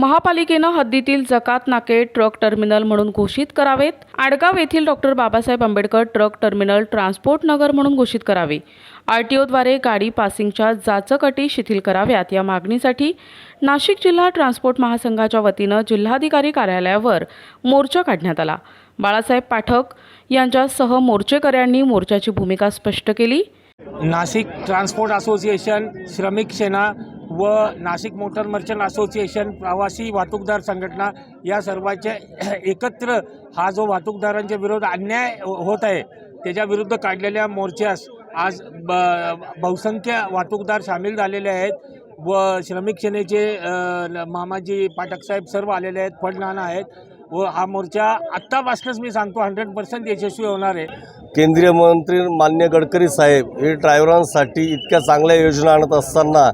महापालिकेनं हद्दीतील जकात नाके ट्रक टर्मिनल म्हणून घोषित करावेत. आडगाव येथील doctor Babasaheb Ambedkar truck terminal transport Nagar म्हणून घोषित करावे. आरटीओद्वारे गाडी पासिंगच्या जाचक अटी शिथिल कराव्यात या मागणीसाठी नाशिक जिल्हा ट्रान्सपोर्ट महासंघाच्या वतीनं जिल्हाधिकारी कार्यालयावर मोर्चा काढण्यात आला. बाळासाहेब पाठक यांच्यासह मोर्चेकऱ्यांनी मोर्चाची भूमिका स्पष्ट केली. नाशिक ट्रान्सपोर्ट असोसिएशन श्रमिक सेना व नाशिक मोटर मर्चंट असोसिएशन प्रवासी वाहतूकदार संघटना या सर्वांचे एकत्र हा जो वाहतूकदारांच्या विरोध अन्याय होत आहे त्याच्या विरुद्ध काढलेल्या मोर्चास आज ब बहुसंख्य वाहतूकदार सामील झालेले आहेत व श्रमिक सेनेचे मामाजी पाठकसाहेब सर्व आलेले आहेत फडनाना आहेत व हा मोर्चा आत्तापासूनच मी सांगतो हंड्रेड पर्सेंट यशस्वी होणार आहे. केंद्रीय मंत्री मान्य गडकरी साहेब हे ड्रायव्हरांसाठी इतक्या चांगल्या योजना आणत असताना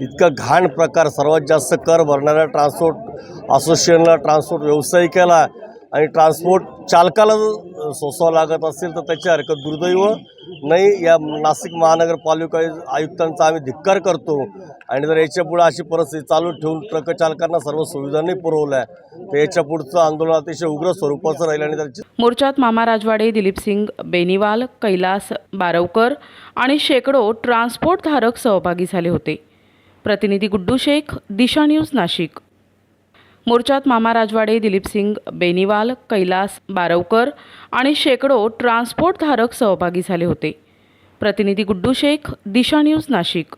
इतका घाण प्रकार सर्वात जास्त कर भरणाऱ्या ट्रान्सपोर्ट असोसिएशनला ट्रान्सपोर्ट व्यावसायिकाला आणि ट्रान्सपोर्ट चालकाला जर सोसावं लागत असेल तर त्याची हरकत दुर्दैव. नाही या नाशिक महानगरपालिका आयुक्तांचा आम्ही धिक्कार करतो. आणि जर याच्यापुढं अशी परिस्थिती चालू ठेवून ट्रक चालकांना सर्व सुविधा नाही पुरवल्या तर याच्या पुढचं आंदोलन अतिशय उग्र स्वरूपाचं राहील आणि त्याची मोर्चात मामा राजवाडे दिलीप सिंग बेनीवाल कैलास बारवकर आणि शेकडो ट्रान्सपोर्ट धारक सहभागी झाले होते. प्रतिनिधी गुड्डू शेख दिशा न्यूज नाशिक. मोर्चात मामा राजवाडे दिलीपसिंग बेनीवाल कैलास बारवकर आणि शेकडो ट्रान्सपोर्टधारक सहभागी झाले होते. प्रतिनिधी गुड्डू शेख दिशा न्यूज नाशिक.